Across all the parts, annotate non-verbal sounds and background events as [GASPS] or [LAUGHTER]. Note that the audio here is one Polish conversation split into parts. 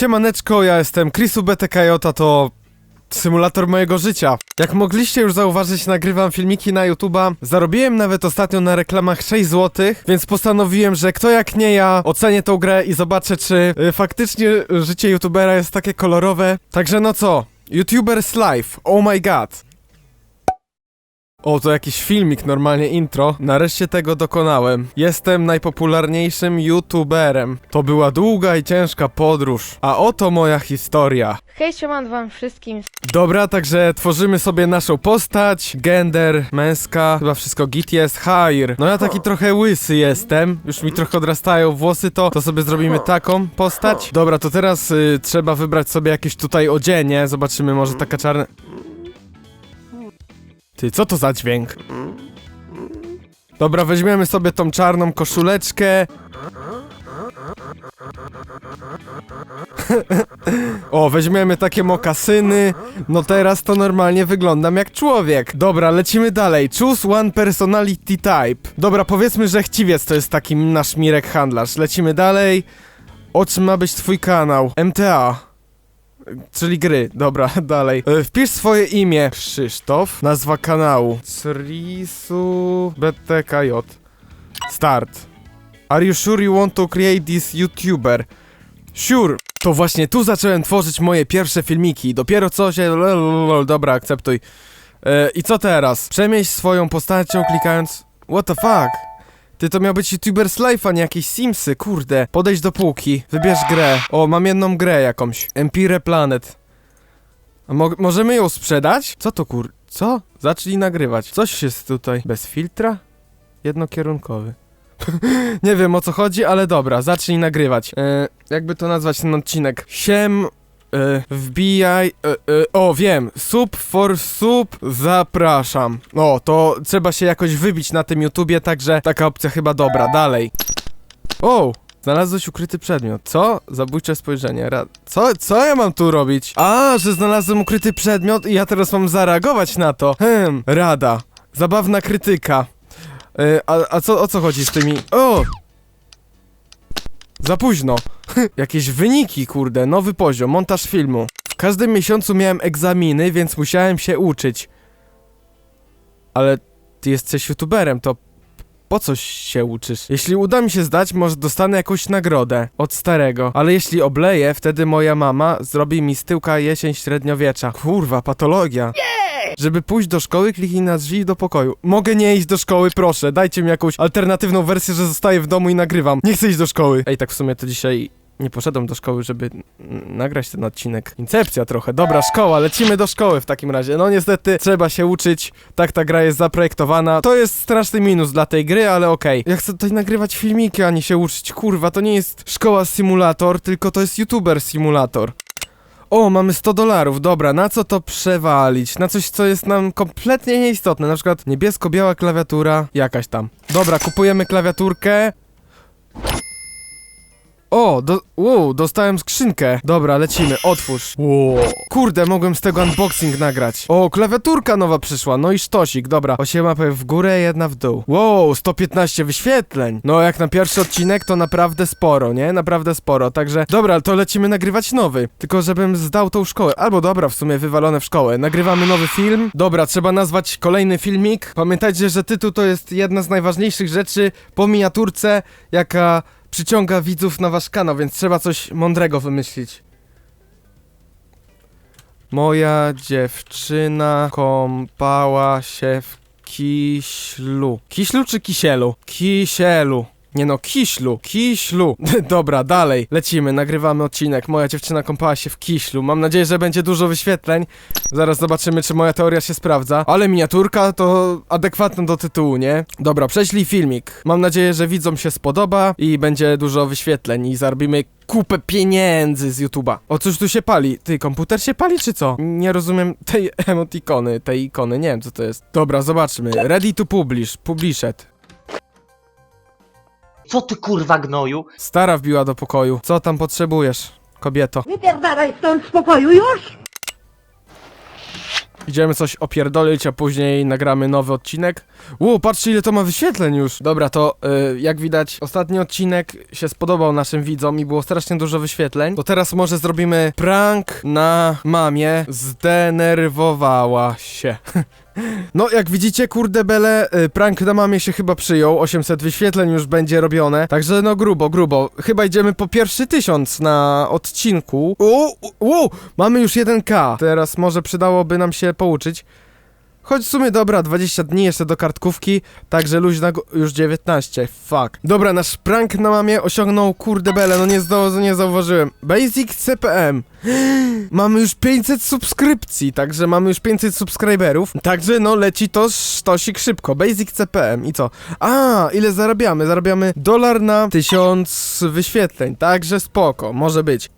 Siemaneczko, ja jestem Chrisu BTKJ, to symulator mojego życia. Jak mogliście już zauważyć, nagrywam filmiki na YouTube'a. Zarobiłem nawet ostatnio na reklamach 6 zł, więc postanowiłem, że kto jak nie ja ocenię tą grę i zobaczę, czy y, faktycznie życie YouTubera jest takie kolorowe. Także no co? YouTuber's Life, oh my god. O, to jakiś filmik, normalnie intro. Nareszcie tego dokonałem. Jestem najpopularniejszym YouTuberem. To była długa i ciężka podróż. A oto moja historia. Hej, sieman wam wszystkim. Dobra, także tworzymy sobie naszą postać, gender, męska, chyba wszystko git jest, hire. No ja taki trochę łysy jestem, już mi trochę odrastają włosy, to, to sobie zrobimy taką postać. Dobra, to teraz y, trzeba wybrać sobie jakieś tutaj odzienie, zobaczymy, może taka czarna... Ty, co to za dźwięk? Dobra, weźmiemy sobie tą czarną koszuleczkę. [LAUGHS] O, weźmiemy takie mokasyny. No teraz to normalnie wyglądam jak człowiek. Dobra, lecimy dalej. Choose one personality type. Dobra, powiedzmy, że chciwiec to jest taki nasz Mirek handlarz. Lecimy dalej. O czym ma być twój kanał? MTA. Czyli gry, dobra, [LAUGHS] dalej. E, Wpisz swoje imię. Krzysztof. Nazwa kanału. Srisu BTKJ. Start. Are you sure you want to create this YouTuber? Sure. To właśnie tu zacząłem tworzyć moje pierwsze filmiki. Dopiero co się... Dobra, akceptuj. E, I co teraz? Przemieść swoją postacią klikając... What the fuck? Ty to miał być YouTuber's Life, a nie jakieś Simsy, kurde. Podejdź do półki, wybierz grę. O, mam jedną grę jakąś. Empire Planet. A mo możemy ją sprzedać? Co to kur... Co? Zacznij nagrywać. Coś jest tutaj. Bez filtra? Jednokierunkowy. [LAUGHS] nie wiem o co chodzi, ale dobra, zacznij nagrywać. E, jakby to nazwać ten odcinek? Siem... E, wbijaj. E, e, o, wiem. Sub for sub. Zapraszam. O, to trzeba się jakoś wybić na tym YouTubie, także taka opcja chyba dobra. Dalej. O! Znalazłeś ukryty przedmiot. Co? Zabójcze spojrzenie. Ra co? Co ja mam tu robić? A, że znalazłem ukryty przedmiot i ja teraz mam zareagować na to. Hmm, rada. Zabawna krytyka. E, a, a co, o co chodzi z tymi... O! Za późno. Jakieś wyniki, kurde, nowy poziom, montaż filmu. W każdym miesiącu miałem egzaminy, więc musiałem się uczyć. Ale ty jesteś youtuberem, to po coś się uczysz? Jeśli uda mi się zdać, może dostanę jakąś nagrodę od starego. Ale jeśli obleję, wtedy moja mama zrobi mi z tyłka jesień średniowiecza. Kurwa, patologia. Żeby pójść do szkoły, kliknij na drzwi do pokoju. Mogę nie iść do szkoły, proszę. Dajcie mi jakąś alternatywną wersję, że zostaję w domu i nagrywam. Nie chcę iść do szkoły. Ej, tak w sumie to dzisiaj nie poszedłem do szkoły, żeby nagrać ten odcinek. Incepcja trochę. Dobra, szkoła, lecimy do szkoły w takim razie. No niestety, trzeba się uczyć. Tak ta gra jest zaprojektowana. To jest straszny minus dla tej gry, ale okej. Ja chcę tutaj nagrywać filmiki, a nie się uczyć. Kurwa, to nie jest szkoła simulator, tylko to jest youtuber simulator. O, mamy 100 dolarów, dobra, na co to przewalić? Na coś, co jest nam kompletnie nieistotne, na przykład niebiesko-biała klawiatura, jakaś tam. Dobra, kupujemy klawiaturkę. O, do, wow, dostałem skrzynkę. Dobra, lecimy, otwórz. Wow. Kurde, mogłem z tego unboxing nagrać. O, klawiaturka nowa przyszła, no i sztosik, dobra. 8 mapek w górę, jedna w dół. Wow, 115 wyświetleń. No, jak na pierwszy odcinek to naprawdę sporo, nie? Naprawdę sporo, także... Dobra, to lecimy nagrywać nowy. Tylko żebym zdał tą szkołę. Albo dobra, w sumie wywalone w szkołę. Nagrywamy nowy film. Dobra, trzeba nazwać kolejny filmik. Pamiętajcie, że tytuł to jest jedna z najważniejszych rzeczy po miniaturce, jaka przyciąga widzów na wasz kanał, więc trzeba coś mądrego wymyślić. Moja dziewczyna kąpała się w kiślu. Kiślu czy kisielu? Kisielu. Nie no, kiślu, kiślu. [LAUGHS] Dobra, dalej, lecimy, nagrywamy odcinek. Moja dziewczyna kąpała się w kiślu. Mam nadzieję, że będzie dużo wyświetleń. Zaraz zobaczymy, czy moja teoria się sprawdza. Ale miniaturka to adekwatna do tytułu, nie? Dobra, prześlij filmik. Mam nadzieję, że widzom się spodoba i będzie dużo wyświetleń i zarobimy kupę pieniędzy z YouTube'a. O cóż tu się pali? Ty, komputer się pali czy co? Nie rozumiem tej [LAUGHS] emotikony, tej ikony, nie wiem co to jest. Dobra, zobaczmy. Ready to publish, published. Co ty kurwa gnoju? Stara wbiła do pokoju. Co tam potrzebujesz, kobieto? Wypierdalaj stąd z pokoju już! Idziemy coś opierdolić, a później nagramy nowy odcinek. Ło, patrzcie ile to ma wyświetleń już. Dobra, to y, jak widać, ostatni odcinek się spodobał naszym widzom i było strasznie dużo wyświetleń. To teraz może zrobimy prank na mamie. Zdenerwowała się. [LAUGHS] No, jak widzicie, kurde bele, y, prank na mamie się chyba przyjął, 800 wyświetleń już będzie robione, także no grubo, grubo. Chyba idziemy po pierwszy tysiąc na odcinku. O, mamy już 1k. Teraz może przydałoby nam się pouczyć. Choć w sumie dobra, 20 dni jeszcze do kartkówki, także luźna już 19, fuck. Dobra, nasz prank na mamie osiągnął kurde bele, no nie, nie zauważyłem. Basic CPM. [GASPS] Mamy już 500 subskrypcji, także mamy już 500 subskryberów. Także no leci to sztosik szybko. Basic CPM i co? A, ile zarabiamy? Zarabiamy dolar na 1000 wyświetleń, także spoko, może być.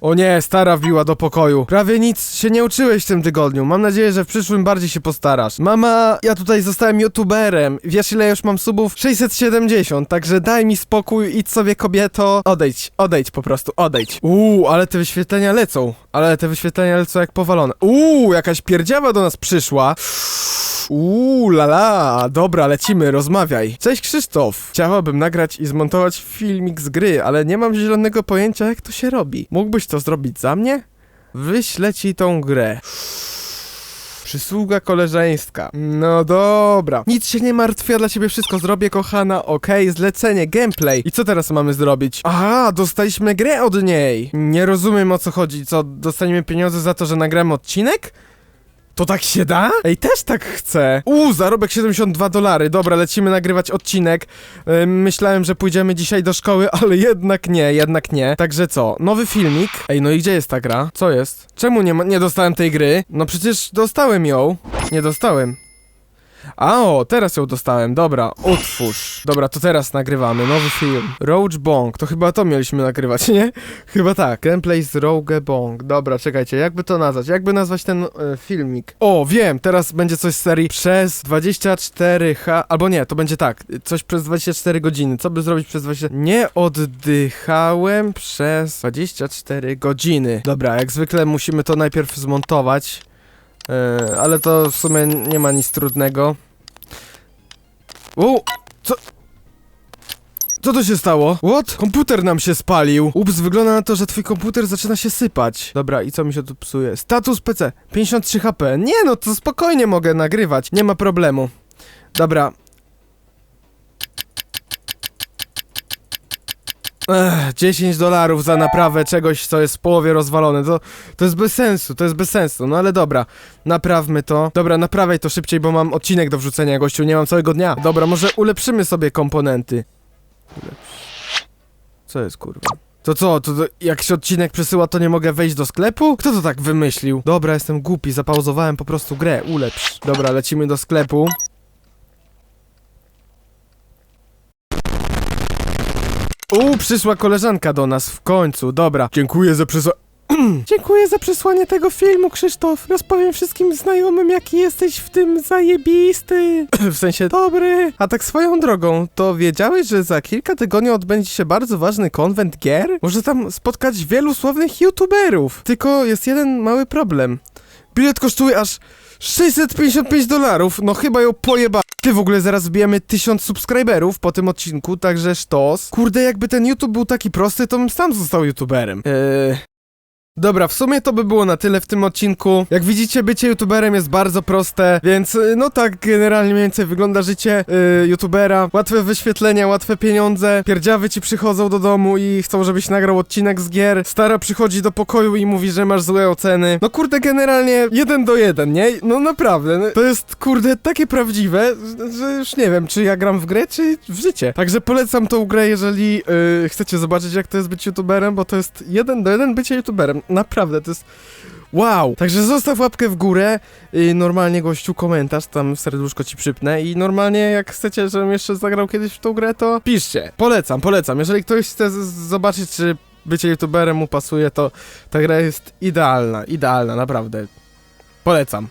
O nie, stara wbiła do pokoju. Prawie nic się nie uczyłeś w tym tygodniu. Mam nadzieję, że w przyszłym bardziej się postarasz. Mama, ja tutaj zostałem youtuberem. Wiesz ile już mam subów? 670, także daj mi spokój, idź sobie kobieto. Odejdź, odejdź po prostu, odejdź. Uuu, ale te wyświetlenia lecą. Ale te wyświetlenia lecą jak powalone. Uuu, jakaś pierdziawa do nas przyszła. Uuu, lala, dobra, lecimy, rozmawiaj. Cześć Krzysztof. Chciałabym nagrać i zmontować filmik z gry, ale nie mam zielonego pojęcia jak to się robi. Mógłbyś to zrobić za mnie? Wyślę ci tą grę. Przysługa koleżeńska. No dobra. Nic się nie martw, ja dla ciebie wszystko zrobię, kochana. Okej, zlecenie, gameplay. I co teraz mamy zrobić? Aha, dostaliśmy grę od niej. Nie rozumiem o co chodzi. Co, dostaniemy pieniądze za to, że nagramy odcinek? To tak się da? Ej, też tak chcę. Uuu, zarobek 72 dolary. Dobra, lecimy nagrywać odcinek. Yy, myślałem, że pójdziemy dzisiaj do szkoły, [LAUGHS] ale jednak nie, jednak nie. Także co? Nowy filmik. Ej, no i gdzie jest ta gra? Co jest? Czemu nie, ma- nie dostałem tej gry? No przecież dostałem ją. Nie dostałem. A o, teraz ją dostałem, dobra, otwórz. Dobra, to teraz nagrywamy, nowy film. Roach Bong, to chyba to mieliśmy nagrywać, nie? [LAUGHS] Chyba tak. Gameplay z Rogue Bong. Dobra, czekajcie, jakby to nazwać? Jakby nazwać ten e, filmik? O, wiem, teraz będzie coś z serii przez 24H, albo nie, to będzie tak, coś przez 24 godziny. Co by zrobić przez 20... Nie oddychałem przez 24 godziny. Dobra, jak zwykle musimy to najpierw zmontować. E, ale to w sumie nie ma nic trudnego. U, co? Co to się stało? What? Komputer nam się spalił. Ups, wygląda na to, że twój komputer zaczyna się sypać. Dobra, i co mi się tu psuje? Status PC, 53 HP. Nie no, to spokojnie mogę nagrywać. Nie ma problemu. Dobra. Ech, 10 dolarów za naprawę czegoś, co jest w połowie rozwalone. To, to jest bez sensu, to jest bez sensu. No ale dobra, naprawmy to. Dobra, naprawiaj to szybciej, bo mam odcinek do wrzucenia, gościu, nie mam całego dnia. Dobra, może ulepszymy sobie komponenty. Co jest, kurwa? To co, to, to jak się odcinek przesyła, to nie mogę wejść do sklepu? Kto to tak wymyślił? Dobra, jestem głupi, zapauzowałem po prostu grę, ulepsz. Dobra, lecimy do sklepu. U, przyszła koleżanka do nas w końcu, dobra. Dziękuję za przysła... [CLEARS THROAT] Dziękuję za przesłanie tego filmu, Krzysztof. Rozpowiem wszystkim znajomym, jaki jesteś w tym zajebisty. [CLEARS THROAT] w sensie dobry. A tak swoją drogą, to wiedziałeś, że za kilka tygodni odbędzie się bardzo ważny konwent gier? Może tam spotkać wielu sławnych youtuberów. Tylko jest jeden mały problem. Bilet kosztuje aż 655 dolarów, no chyba ją pojeba. Ty w ogóle zaraz zbijemy 1000 subskryberów po tym odcinku, także sztos. Kurde, jakby ten YouTube był taki prosty, to bym sam został youtuberem. Eee... Dobra, w sumie to by było na tyle w tym odcinku. Jak widzicie, bycie youtuberem jest bardzo proste, więc y, no tak generalnie mniej więcej wygląda życie y, youtubera. Łatwe wyświetlenia, łatwe pieniądze. Pierdziawy ci przychodzą do domu i chcą, żebyś nagrał odcinek z gier. Stara przychodzi do pokoju i mówi, że masz złe oceny. No kurde, generalnie jeden do jeden, nie? No naprawdę, no, to jest kurde takie prawdziwe, że- już nie wiem, czy ja gram w grę, czy w życie. Także polecam tą grę, jeżeli y, chcecie zobaczyć, jak to jest być youtuberem, bo to jest jeden do jeden bycie youtuberem. Naprawdę, to jest... Wow! Także zostaw łapkę w górę, i normalnie gościu komentarz, tam serduszko ci przypnę i normalnie jak chcecie, żebym jeszcze zagrał kiedyś w tą grę, to piszcie. Polecam, polecam. Jeżeli ktoś chce zobaczyć, czy bycie youtuberem mu pasuje, to ta gra jest idealna, idealna, naprawdę. Polecam.